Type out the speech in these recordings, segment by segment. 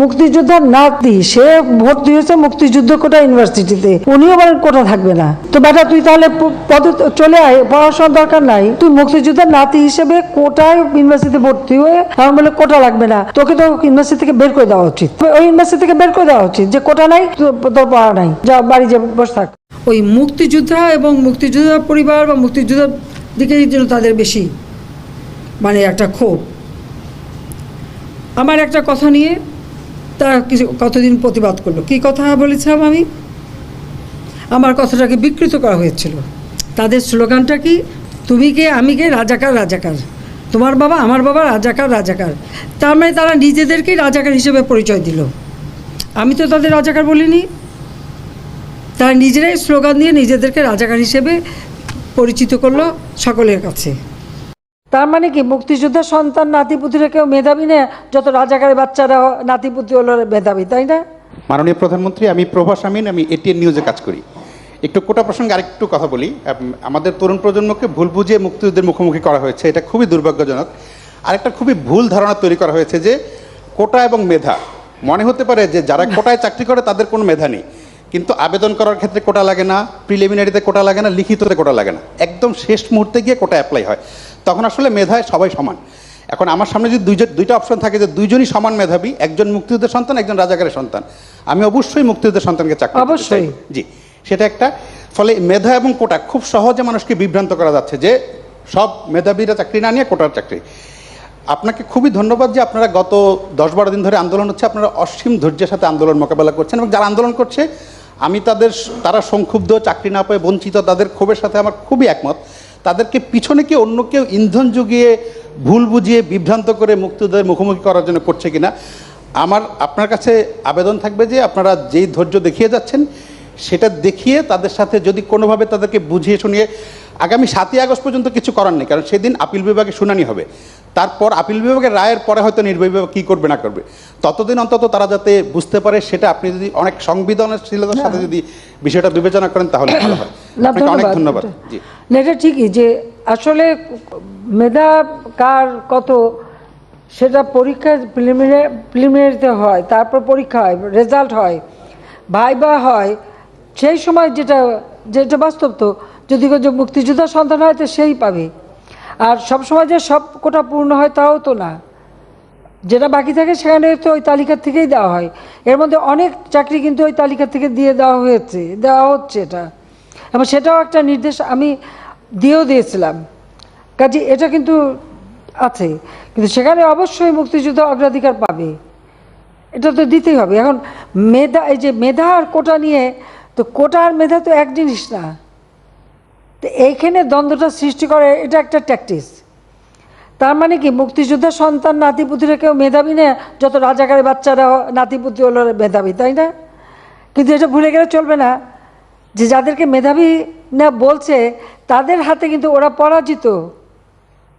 মুক্তিযোদ্ধার নাতি, সে ভর্তি হয়েছে মুক্তিযুদ্ধ কোটা ইউনিভার্সিটিতে। উনিও বলেন কোটা থাকবে না। তো বেটা, তুই তাহলে পদে চলে আয়, পড়াশোনার দরকার নাই। তুই মুক্তিযোদ্ধার নাতি হিসেবে কোটায় ইউনিভার্সিটিতে ভর্তি হয়ে আমার বলে কোটা লাগবে না। তোকে তো ইউনিভার্সিটি থেকে বের করে দেওয়া উচিত। ওই ইউনিভার্সিটি থেকে বের করে দেওয়া উচিত যে কোটা নাই তোর পড়া নাই। যা, বাড়ি যে, বসে থাক। ওই মুক্তিযোদ্ধা এবং মুক্তিযোদ্ধা পরিবার বা মুক্তিযোদ্ধার দিকেই যেন তাদের বেশি মানে একটা ক্ষোভ। আমার একটা কথা নিয়ে তারা কিছু কতদিন প্রতিবাদ করল? কি কথা বলেছিলাম আমি? আমার কথাটাকে বিকৃত করা হয়েছিল। তাদের স্লোগানটা কি? তুমি কে? আমি কে? রাজাকার রাজাকার। তোমার বাবা, আমার বাবা রাজাকার রাজাকার। তার মানে তারা নিজেদেরকেই রাজাকার হিসেবে পরিচয় দিল। আমি তো তাদের রাজাকার বলিনি। তারা নিজেরাই স্লোগান দিয়ে নিজেদেরকে রাজাকার হিসেবে পরিচিত করল সকলের কাছে। তার মানে কি? মুক্তিযোদ্ধার সন্তান নাতিপুতিরা কেউ মেধাবী না? যত রাজাকারের বাচ্চারা নাতিপুতি হলো মেধাবী, তাই না? মাননীয় প্রধানমন্ত্রী, আমি প্রভাস আমিন, আমি এটিএন নিউজে কাজ করি। একটু কোটা প্রসঙ্গে আরেকটু কথা বলি। আমাদের তরুণ প্রজন্মকে ভুল বুঝিয়ে মুক্তিযুদ্ধের মুখোমুখি করা হয়েছে। এটা খুবই দুর্ভাগ্যজনক। আরেকটা খুবই ভুল ধারণা তৈরি করা হয়েছে যে, কোটা এবং মেধা। মনে হতে পারে যে, যারা কোটায় চাকরি করে, তাদের কোনো মেধা নেই। কিন্তু আবেদন করার ক্ষেত্রে কোটা লাগে না প্রিলিমিনারিতে কোটা লাগে না, লিখিততে কোটা লাগে না। একদম শেষ মুহূর্তে গিয়ে কোটা অ্যাপ্লাই হয়। তখন আসলে মেধায় সবাই সমান। এখন আমার সামনে যদি দুইজন দুইটা অপশন থাকে যে দুইজনই সমান মেধাবী একজন মুক্তিযুদ্ধের সন্তান একজন রাজাকারের সন্তান। আমি অবশ্যই মুক্তিযুদ্ধের সন্তানকে চাকরি অবশ্যই। জি। সেটা একটা। ফলে মেধা এবং কোটা খুব সহজে মানুষকে বিভ্রান্ত করা যাচ্ছে যে সব মেধাবীরা চাকরি না নিয়ে কোটার চাকরি। আপনাকে খুবই ধন্যবাদ যে আপনারা গত দশ বারো দিন ধরে আন্দোলন হচ্ছে আপনারা অসীম ধৈর্যের সাথে আন্দোলন মোকাবেলা করছেন এবং যারা আন্দোলন করছে আমি তাদের তারা সংক্ষুব্ধ চাকরি না পেয়ে বঞ্চিত তাদের ক্ষোভের সাথে আমার খুবই একমত। তাদেরকে পিছনে কি অন্য কেউ ইন্ধন যুগিয়ে ভুল বুঝিয়ে বিভ্রান্ত করে মুক্তিদের মুখোমুখি করার জন্য করছে কিনা? আমার, আপনার কাছে আবেদন থাকবে যে আপনারা যেই ধৈর্য দেখিয়ে যাচ্ছেন, সেটা দেখিয়ে তাদের সাথে যদি কোনোভাবে তাদেরকে বুঝিয়ে শুনিয়ে, আগামী সাতই আগস্ট পর্যন্ত কিছু করার নেই, কারণ সেদিন আপিল বিভাগে শুনানি হবে। তারপর আপিল বিভাগের রায়ের পরে হয়তো নির্বাহী বিভাগ কী করবে না করবে। ততদিন অন্তত তারা যাতে বুঝতে পারে সেটা আপনি যদি অনেক সংবেদনশীলতার সাথে যদি বিষয়টা বিবেচনা করেন তাহলে ভালো হয়। আপনাকে অনেক ধন্যবাদ। জি। এটা ঠিকই যে আসলে মেধা কার কত সেটা পরীক্ষা প্রিলিমিনারি প্রিলিমিনারিতে হয় তারপর পরীক্ষা হয় রেজাল্ট হয় ভাইবা হয় সেই সময় যেটা যেটা বাস্তব তো যদি মুক্তিযোদ্ধার সন্তান হয় তো সেই পাবে। আর সব সময় যে সব কোটা পূর্ণ হয় তাও তো না। যেটা বাকি থাকে সেখানে তো ওই তালিকা থেকেই দেওয়া হয়। এর মধ্যে অনেক চাকরি কিন্তু ওই তালিকা থেকে দিয়ে দেওয়া হয়েছে, দেওয়া হচ্ছে এটা। এবং সেটাও একটা নির্দেশ আমি দিয়েও দিয়েছিলাম। কাজে এটা কিন্তু আছে, কিন্তু সেখানে অবশ্যই মুক্তিযুদ্ধ অগ্রাধিকার পাবে। এটা তো দিতেই হবে। এখন মেধা, এই যে মেধা আর কোটা নিয়ে, তো কোটা আর মেধা তো এক জিনিস না। তো এইখানে দ্বন্দ্বটা সৃষ্টি করে, এটা একটা ট্যাকটিস তার মানে কি, মুক্তিযোদ্ধার সন্তান নাতিপুতিরা কেউ মেধাবী না, যত রাজাকারের বাচ্চারা নাতিপুতি হলো মেধাবী, তাই না? কিন্তু এটা ভুলে গেলে চলবে না, যে যাদেরকে মেধাবী না বলছে, তাদের হাতে কিন্তু ওরা পরাজিত।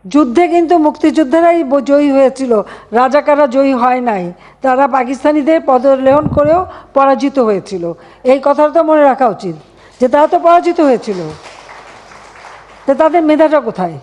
যুদ্ধে কিন্তু মুক্তিযোদ্ধারাই জয়ী হয়েছিল, রাজাকাররা জয়ী হয় নাই, তারা পাকিস্তানিদের পদলেহন করেও পরাজিত হয়েছিল। এই কথাটা তো মনে রাখা উচিত, যে তারা তো পরাজিত হয়েছিল। তাদের মেধাটা কোথায়?